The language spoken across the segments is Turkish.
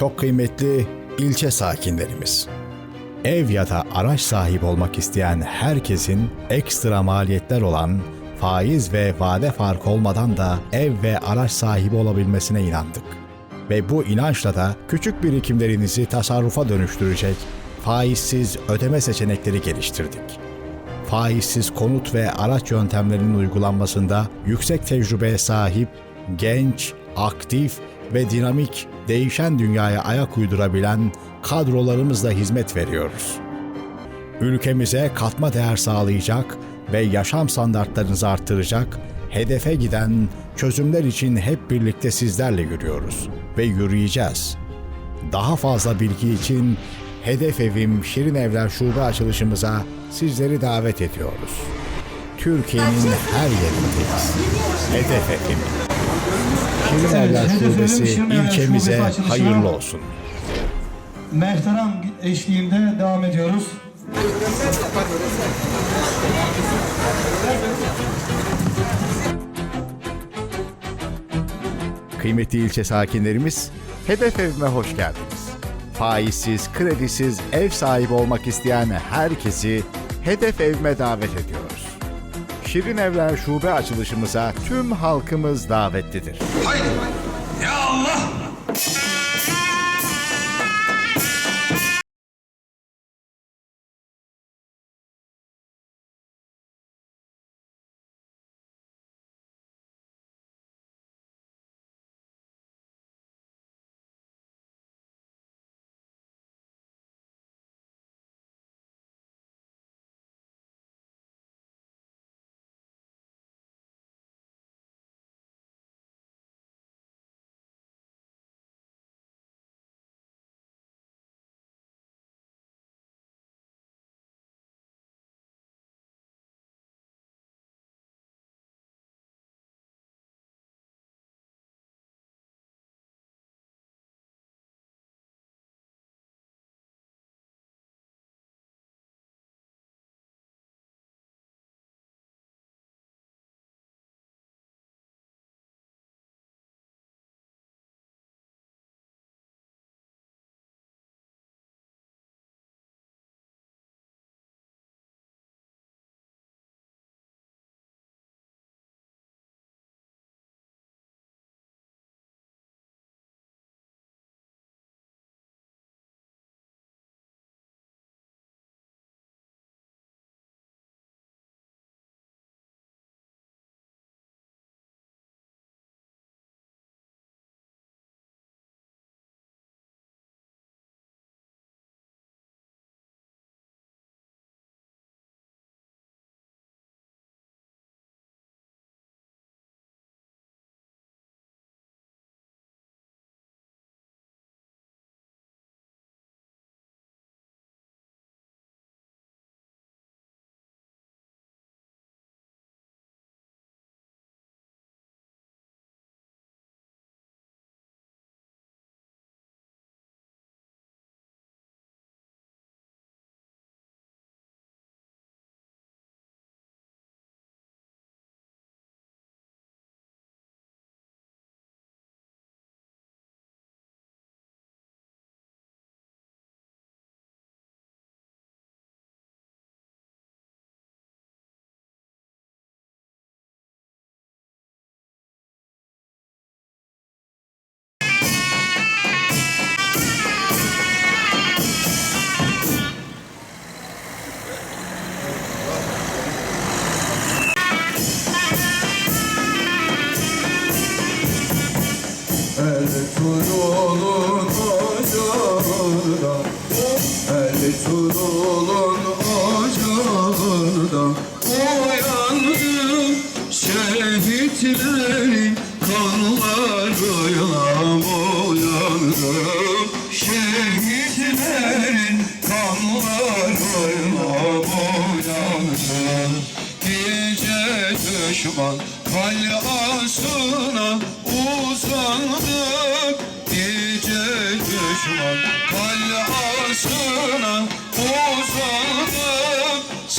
Çok kıymetli ilçe sakinlerimiz. Ev ya da araç sahibi olmak isteyen herkesin ekstra maliyetler olan faiz ve vade farkı olmadan da ev ve araç sahibi olabilmesine inandık. Ve bu inançla da küçük birikimlerinizi tasarrufa dönüştürecek faizsiz ödeme seçenekleri geliştirdik. Faizsiz konut ve araç yöntemlerinin uygulanmasında yüksek tecrübeye sahip, genç, aktif ve dinamik değişen dünyaya ayak uydurabilen kadrolarımızla hizmet veriyoruz. Ülkemize katma değer sağlayacak ve yaşam standartlarınızı artıracak, hedefe giden çözümler için hep birlikte sizlerle yürüyoruz ve yürüyeceğiz. Daha fazla bilgi için Hedef Evim Şirin Evler Şube açılışımıza sizleri davet ediyoruz. Türkiye'nin her yerindeyiz. Hedef Evim. Hedef Evim Şubesi açılışına- hayırlı olsun. Mehteram eşliğinde devam ediyoruz. Kıymetli ilçe sakinlerimiz, Hedef Evime hoş geldiniz. Faizsiz, kredisiz ev sahibi olmak isteyen herkesi Hedef Evime davet ediyoruz. Şirin Evler Şube açılışımıza tüm halkımız davetlidir. Haydi. Ya Allah.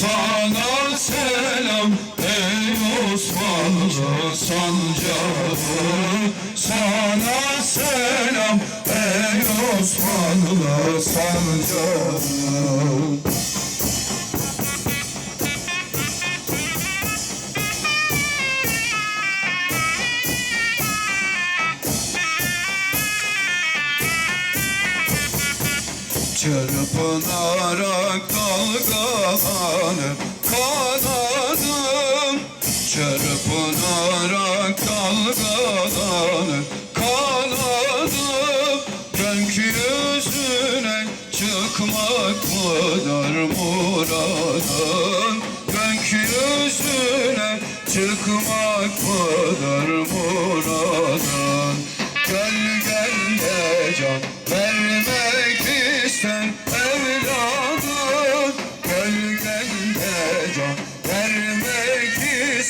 Sana selam ey Osmanlı sancağı. Sana selam ey Osmanlı sancağı. Çırpınarak dalgalanıp kanadım Çırpınarak dalgalanıp kanadım Gökyüzüne çıkmak mıdır muradın Gökyüzüne çıkmak mıdır muradın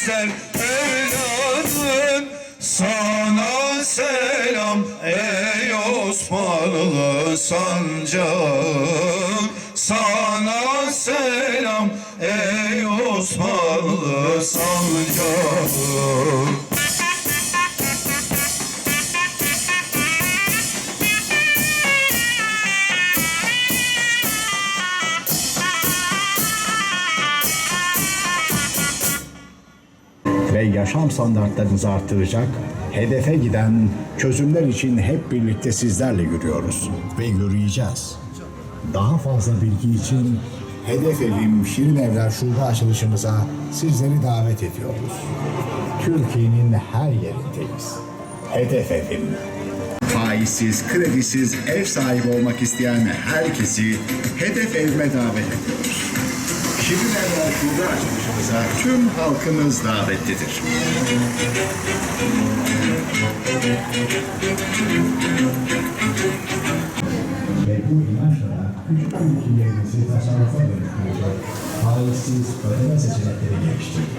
ister evladın Sana selam. Ey Osmanlı sancağım Sana selam. Ey Osmanlı sancağım ve yaşam standartlarınızı artıracak, hedefe giden çözümler için hep birlikte sizlerle yürüyoruz ve yürüyeceğiz. Daha fazla bilgi için Hedef Evim Şirin Evler Şube açılışımıza sizleri davet ediyoruz. Türkiye'nin her yerindeyiz. Hedef Evim. Faizsiz, kredisiz ev sahibi olmak isteyen herkesi Hedef Evime davet ediyoruz. Şirin Evler Şube açılışımıza tüm halkımız davetlidir. Ve bu inançla küçük ülkelerimizi tasarrufa dönüştürecek faizsiz ödeme seçenekleri geliştirdik.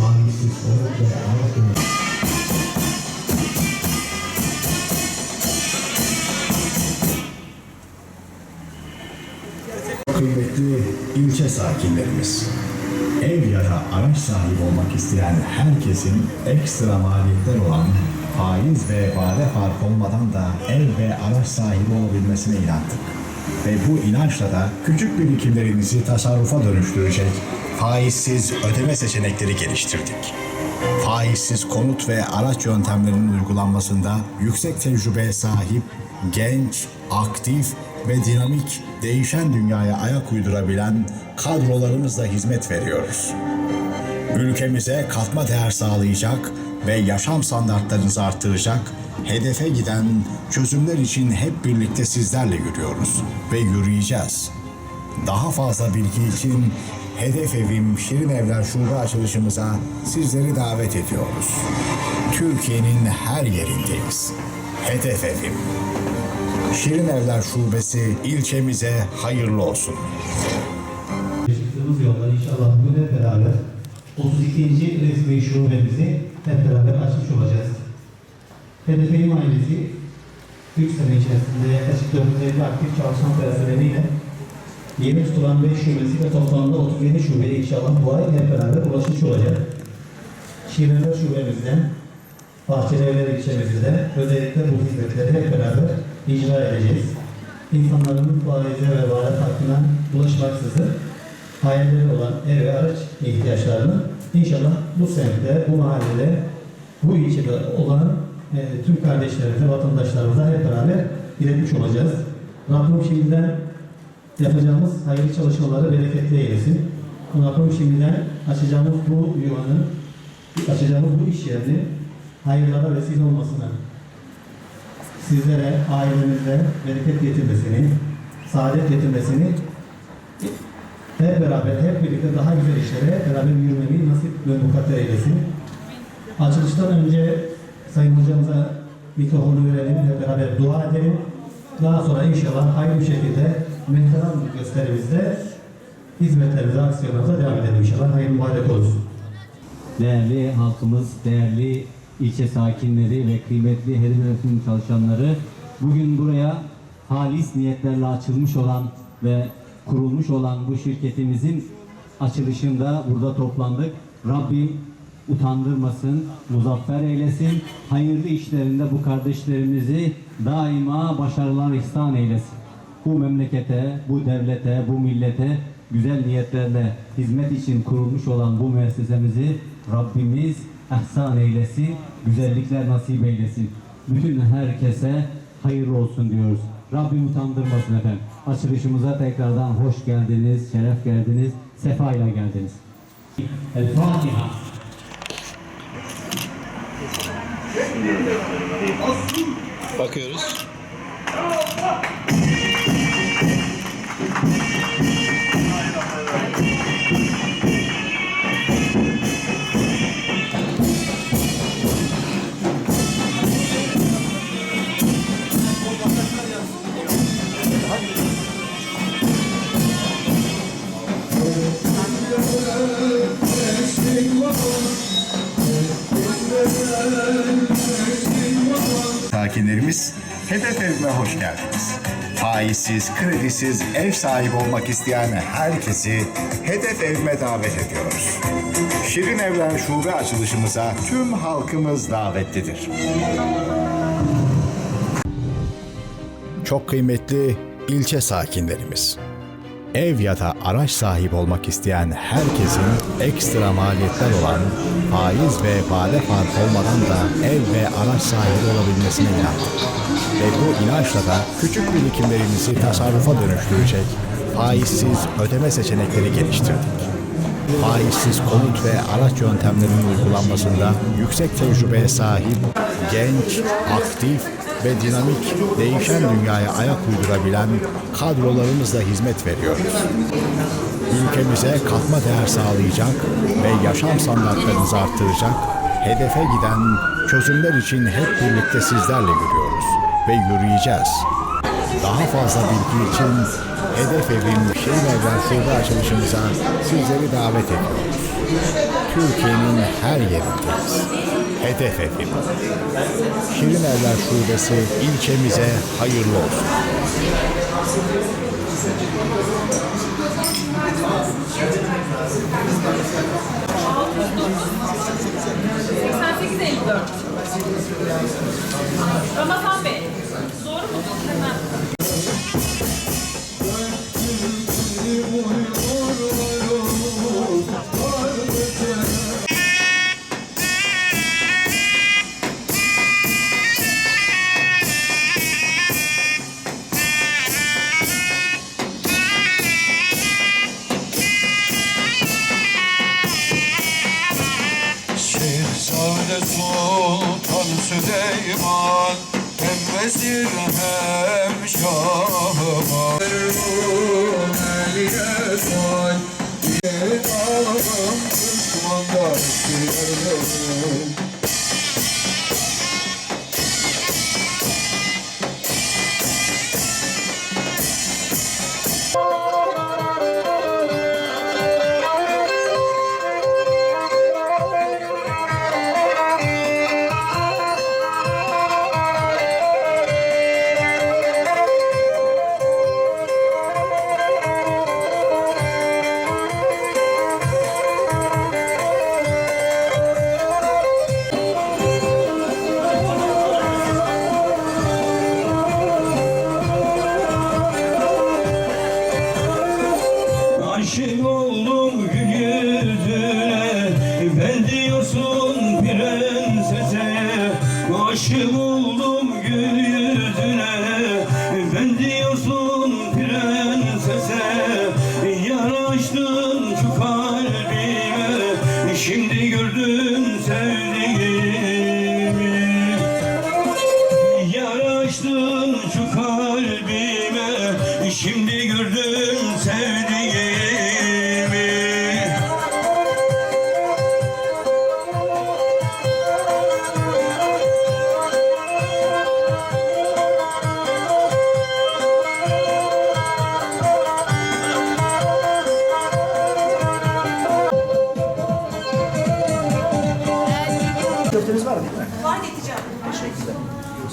Faizsiz konut ve araç Kıymetli ilçe sakinlerimiz, ev ya da araç sahibi olmak isteyen herkesin ekstra maliyetler olan faiz ve vade farkı olmadan da ev ve araç sahibi olabilmesine inandık. Ve bu inançla da küçük birikimlerinizi tasarrufa dönüştürecek faizsiz ödeme seçenekleri geliştirdik. Faizsiz konut ve araç yöntemlerinin uygulanmasında yüksek tecrübeye sahip, genç, aktif ve dinamik, değişen dünyaya ayak uydurabilen kadrolarımızla hizmet veriyoruz. Ülkemize katma değer sağlayacak ve yaşam standartlarınızı artıracak, hedefe giden çözümler için hep birlikte sizlerle yürüyoruz ve yürüyeceğiz. Daha fazla bilgi için Hedef Evim Şirin Evler Şube açılışımıza sizleri davet ediyoruz. Türkiye'nin her yerindeyiz. Hedef Evim. Şirin Evler Şubesi ilçemize hayırlı olsun. Çıktığımız yollar inşallah bugün hep beraber 32. resmi şubemizi hep beraber açmış olacağız. HDP'nin ailesi 3 sene içerisinde yaklaşık 450 aktif çalışan personeliyle yeni tutulan 5 şubesiyle toplamda 37 şubeye inşallah bu ay hep beraber ulaşmış olacak. Şirinler şubemizden Bahçelievler ilçemizde özellikle bu hizmetleri hep beraber icra edeceğiz. İnsanların faize ve vaat hakkına bulaşmaksızın hayalleri olan ev ve araç ihtiyaçlarını inşallah bu semtte, bu mahallede, bu ilçede olan e, tüm kardeşlerimize, vatandaşlarımıza hep beraber iletmiş olacağız. Rabbim şimdiden yapacağımız hayırlı çalışmaları bereketli eylesin. Rabbim şimdiden açacağımız bu yuvanın, açacağımız bu iş yerini hayırlara vesile olmasını, sizlere, ailenize bereket getirmesini, saadet getirmesini hep beraber, hep birlikte daha güzel işlere beraber yürümeyi nasip ve mukadder eylesin. Açılıştan önce Sayın Hocamıza mikrofonu verelim, hep beraber dua edelim. Daha sonra inşallah hayırlı bir şekilde mehteran gösterimizde hizmetlerimize, aksiyonlarımıza devam edelim inşallah. Hayırlı mübarek olsun. değerli halkımız, değerli ilçe sakinleri ve kıymetli hedef yönetim çalışanları bugün buraya halis niyetlerle açılmış olan ve kurulmuş olan bu şirketimizin açılışında burada toplandık. Rabbim utandırmasın, muzaffer eylesin. Hayırlı işlerinde bu kardeşlerimizi daima başarılar ihsan eylesin. Bu memlekete, bu devlete, bu millete güzel niyetlerle hizmet için kurulmuş olan bu müessesemizi Rabbimiz ihsan eylesin, güzellikler nasip eylesin. Bütün herkese hayırlı olsun diyoruz. Rabbim utandırmasın efendim. Açılışımıza tekrardan hoş geldiniz, şeref geldiniz, sefa ile geldiniz. El Fatiha. Bakıyoruz. Sakinlerimiz Hedef Evime hoş geldiniz. Faizsiz, kredisiz ev sahibi olmak isteyen herkesi Hedef Evime davet ediyoruz. Şirin Evler Şube açılışımıza tüm halkımız davetlidir. Çok kıymetli ilçe sakinlerimiz. Ev ya da araç sahibi olmak isteyen herkesin ekstra maliyetler olan faiz ve vade farkı olmadan da ev ve araç sahibi olabilmesine inandık. Ve bu inançla da küçük birikimlerimizi tasarrufa dönüştürecek faizsiz ödeme seçenekleri geliştirdik. Faizsiz konut ve araç yöntemlerinin uygulanmasında yüksek tecrübeye sahip, genç, aktif ve dinamik değişen dünyaya ayak uydurabilen kadrolarımızla hizmet veriyoruz. Ülkemize katma değer sağlayacak ve yaşam standartlarımızı arttıracak, hedefe giden çözümler için hep birlikte sizlerle yürüyoruz ve yürüyeceğiz. Daha fazla bilgi için Hedef Evim Evler Şube açılışımıza sizleri davet ediyoruz. Türkiye'nin her yerindeyiz. Hedef Evim. Şirin Evler Şubesi ilçemize hayırlı olsun. Ramazan Bey, doğru mu? Hemen. 我 Say Bir ağam düşmanlar sıyırırım Yar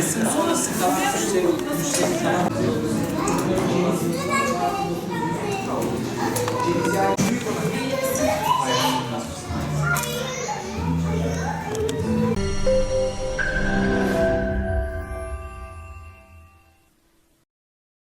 kesin sonrası kalan müşteri, müşteri kalan.